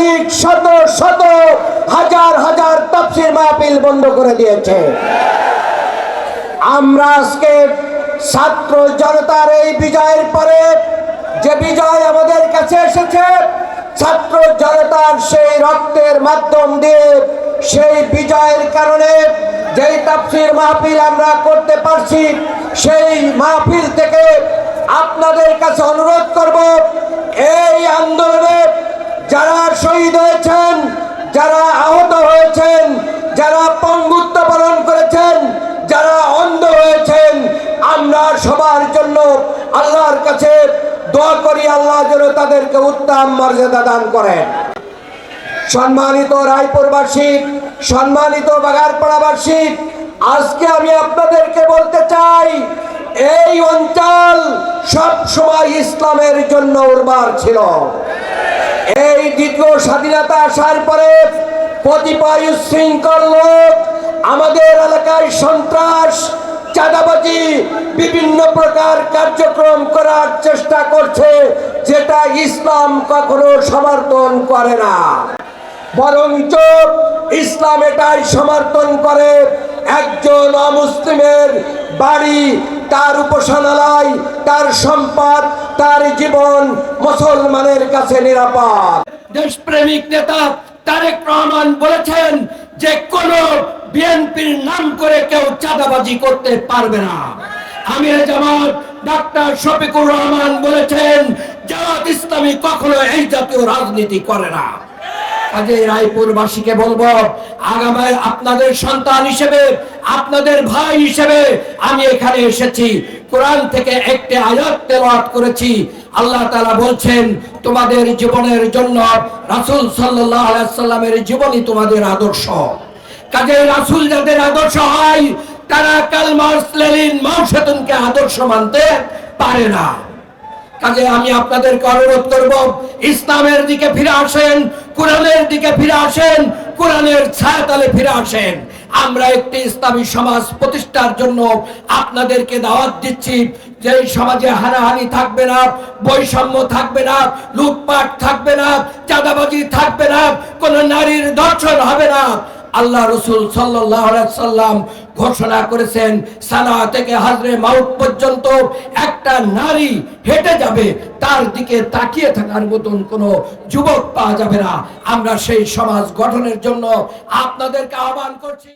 লীগ শত শত হাজার হাজার মাহফিল বন্ধ করে দিয়েছে। আমরা আজকে ছাত্র জনতার এই বিজয়ের পরে যে বিজয় আমাদের কাছে এসেছে, ছাত্র জনতার সেই রক্তের মাধ্যম দিয়ে সেই বিজয়ের কারণে যেই তাফসির মাহফিল আমরা করতে পারছি, সেই মাহফিল থেকে আপনাদের কাছে অনুরোধ করব, এই আন্দোলনে যারা শহীদ হয়েছেন যারা আহত হয়েছেন, যারা পঙ্গুত্ব পালন করেছেন, যারা অন্ধ হয়েছেন, আমরা সবার জন্য আল্লাহর কাছে দোয়া করি, আল্লাহ যেন তাদেরকে উত্তম মর্যাদা দান করেন। সম্মানিত রায়পুরবাসী সম্মানিত বাগারপাড়াবাসী আজকে আমি আপনাদেরকে বলতে চাই, এই অঞ্চল সব সময় ইসলামের জন্য উর্বর ছিল। এই দ্বিতীয় স্বাধীনতা আসার পরে কতিপয় শৃঙ্খল লোক, আমাদের এলাকায় সন্ত্রাস, চাঁদাবাজি, বিভিন্ন প্রকার কার্যক্রম করার চেষ্টা করছে, যেটা ইসলাম কখনো সমর্থন করে না। বরঞ্চ ইসলাম এটাই সমর্থন করে, একজন অমুসলিমের বাড়ি তার উপাসনালয়, তার সম্পদ, তার জীবন মুসলমানের কাছে নিরাপদ। দেশপ্রেমিক নেতা তারেক রহমান বলেছেন যে কোন বিএনপির নাম করে কেউ চাঁদাবাজি করতে পারবে না। আমির জামাত ডাক্তার শফিকুর রহমান বলেছেন, জামাত ইসলামী কখনো এই জাতীয় রাজনীতি করে না। কাজে রায়পুরবাসীকে বলব আগামী আপনাদের সন্তান হিসেবে, আপনাদের ভাই হিসেবে আমি এখানে এসেছি। কোরআন থেকে একটি আয়াত করেছি। আল্লাহ বলছেন, তোমাদের জীবনের জন্য রাসূল সাল্লামের জীবনই তোমাদের আদর্শ। কাজে রাসূল যাদের আদর্শ হয়, তারা কাল মার্কস আদর্শ মানতে পারে না। কাজে আমি আপনাদেরকে অনুরোধ করব, ইসলামের দিকে ফিরে আসেন কোরআনের দিকে ফিরে আসেন, কোরআনের ছায়াতলে ফিরে আসেন। আমরা একটি ইসলামী সমাজ প্রতিষ্ঠার জন্য আপনাদেরকে দাওয়াত দিচ্ছি যে সমাজে হানাহানি থাকবে না, বৈষম্য থাকবে না, লুটপাট থাকবে না, চাঁদাবাজি থাকবে না, কোন নারীর দর্শন হবে না। আল্লাহ রসুল সাল্লাম ঘোষণা করেছেন, সানা থেকে হাজরে মাউট পর্যন্ত একটা নারী হেঁটে যাবে, তার দিকে তাকিয়ে থাকার মতন কোনো যুবক পাওয়া যাবে না। আমরা সেই সমাজ গঠনের জন্য আপনাদেরকে আহ্বান করছি।